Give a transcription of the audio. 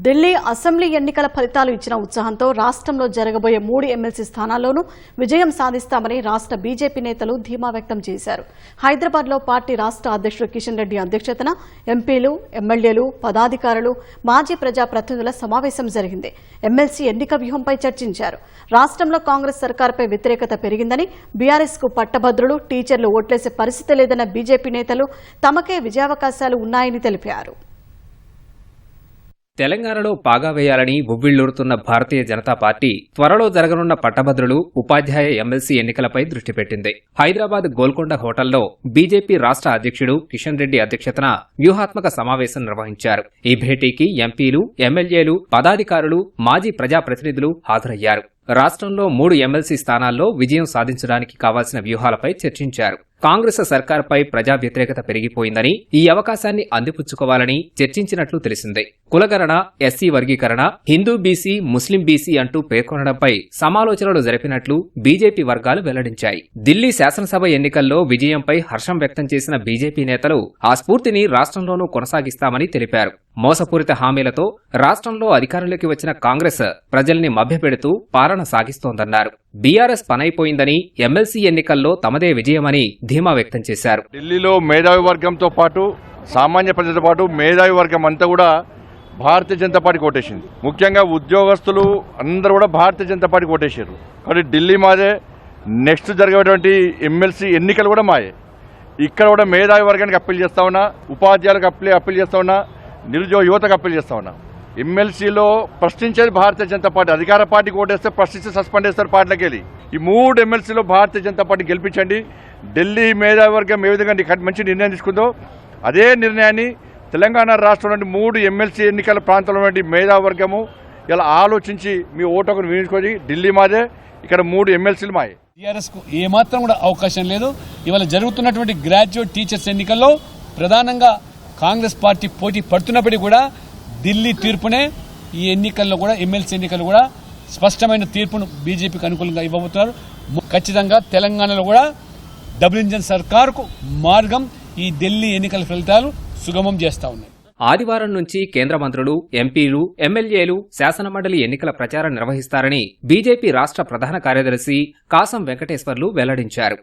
Delhi assembly ఎన్నికల ఫలితాలు ఇచ్చిన ఉత్సాహంతో రాష్ట్రంలో జరగబోయే మూడు ఎమ్మెల్సీ స్థానాల్లోనూ విజయం సాధిస్తామని రాష్ట్ర బీజేపీ నేతలు ధీమా వ్యక్తం చేశారు. హైదరాబాద్లో పార్టీ రాష్ట్ర అధ్యక్షుడు కిషన్ రెడ్డి అధ్యక్షతన ఎంపీలు ఎమ్మెల్యేలు పదాధికారులు మాజీ ప్రజాప్రతినిధుల సమావేశం జరిగింది. ఎమ్మెల్సీ ఎన్నిక వ్యూహంపై చర్చించారు. రాష్ట్రంలో కాంగ్రెస్ సర్కారుపై వ్యతిరేకత పెరిగిందని బీఆర్ఎస్కు పట్టభద్రులు టీచర్లు ఓట్లేసే పరిస్థితి లేదన్న బీజేపీ నేతలు తమకే విజయావకాశాలు ఉన్నాయని తెలిపారు. తెలంగాణలో పాగా వేయాలని ఉవ్విళ్ళూరుతున్న భారతీయ జనతా పార్టీ త్వరలో జరగనున్న పట్టభద్రులు ఉపాధ్యాయ ఎమ్మెల్సీ ఎన్నికలపై దృష్టి పెట్టింది. హైదరాబాద్ గోల్కొండ హోటల్లో బీజేపీ రాష్ట్ర అధ్యక్షుడు కిషన్ రెడ్డి అధ్యక్షతన వ్యూహాత్మక సమావేశం నిర్వహించారు. ఈ భేటీకి ఎంపీలు ఎమ్మెల్యేలు పదాధికారులు మాజీ ప్రజాప్రతినిధులు హాజరయ్యారు. రాష్ట్రంలో మూడు ఎమ్మెల్సీ స్థానాల్లో విజయం సాధించడానికి కావాల్సిన వ్యూహాలపై చర్చించారు. కాంగ్రెస్ సర్కార్పై ప్రజా వ్యతిరేకత పెరిగిపోయిందని ఈ అవకాశాన్ని అందిపుచ్చుకోవాలని చర్చించినట్లు తెలిసిందే. కులగణన ఎస్సీ వర్గీకరణ హిందూ బీసీ ముస్లిం బీసీ అంటూ పేర్కొనడంపై సమాలోచనలు జరిపినట్లు బీజేపీ వర్గాలు వెల్లడించాయి. ఢిల్లీ శాసనసభ ఎన్నికల్లో విజయంపై హర్షం వ్యక్తం చేసిన బీజేపీ నేతలు ఆ స్ఫూర్తిని రాష్ట్రంలోనూ కొనసాగిస్తామని తెలిపారు. మోసపూరిత హామీలతో రాష్ట్రంలో అధికారంలోకి వచ్చిన కాంగ్రెస్ ప్రజల్ని మభ్యపెడుతూ పాలన సాగిస్తోందన్నారు. బీఆర్ఎస్ పనైపోయిందని ఎమ్మెల్సీ ఎన్నికల్లో తమదే విజయమని ధీమా వ్యక్తం చేశారు. ఢిల్లీలో మేధావి వర్గంతో పాటు సామాన్య ప్రజలతో పాటు మేధావి వర్గం అంతా కూడా భారతీయ జనతా పార్టీ కొట్టేసింది ముఖ్యంగా ఉద్యోగస్తులు అందరూ కూడా భారతీయ జనతా పార్టీ కొట్టేశారు కాబట్టి ఢిల్లీ మాదే నెక్స్ట్ జరిగేటువంటి ఎమ్మెల్సీ ఎన్నికలు కూడా మాయే. ఇక్కడ కూడా మేధావి వర్గానికి అప్పీల్ చేస్తా ఉన్నా ఉపాధ్యాయులకు అప్పీల్ అప్పీల్ చేస్తా ఉన్నా నిరుద్యోగ యువతకు అప్పీల్ చేస్తా ఉన్నా. ఎమ్మెల్సీలో ప్రశ్నించేది భారతీయ జనతా పార్టీ. అధికార పార్టీకి ఓటేస్తే ప్రశ్నిస్తే సస్పెండ్ చేస్తారు పార్టీలకు వెళ్ళి ఈ మూడు ఎమ్మెల్సీలో భారతీయ జనతా పార్టీ గెలిపించండి. ఢిల్లీ మేధావర్గం ఏ విధంగా మంచి నిర్ణయం తీసుకుందో అదే నిర్ణయాన్ని తెలంగాణ రాష్ట్రం నుండి మూడు ఎమ్మెల్సీ ఎన్నికల ప్రాంతంలో మేధావర్గము వర్గము ఇలా ఆలోచించి మీ ఓటకును వినియోగించుకొని ఢిల్లీ మాదే ఇక్కడ మూడు ఎమ్మెల్సీలు మాయే. టీఆర్ఎస్కు ఏమాత్రం కూడా అవకాశం లేదు. ఇవాళ జరుగుతున్నటువంటి గ్రాడ్యుయేట్ టీచర్స్ ఎన్నికల్లో ప్రధానంగా కాంగ్రెస్ పార్టీ పోటీ పడుతున్నప్పటికీ కూడా ఢిల్లీ తీర్పునే ఈ ఎన్నికల్లో కూడా ఎమ్మెల్సీ ఎన్నికలు కూడా స్పష్టమైన తీర్పును బీజేపీకి అనుకూలంగా ఇవ్వబోతున్నారు. ఖచ్చితంగా తెలంగాణలో కూడా డబుల్ ఇంజన్ సర్కార్కు మార్గం ఈ ఢిల్లీ ఎన్నికల ఫలితాలు సుగమం చేస్తా ఉన్నాయి. ఆదివారం నుంచి కేంద్ర మంత్రులు ఎంపీలు ఎమ్మెల్యేలు శాసనమండలి ఎన్నికల ప్రచారం నిర్వహిస్తారని బీజేపీ రాష్ట్ర ప్రధాన కార్యదర్శి కాసం వెంకటేశ్వర్లు వెల్లడించారు.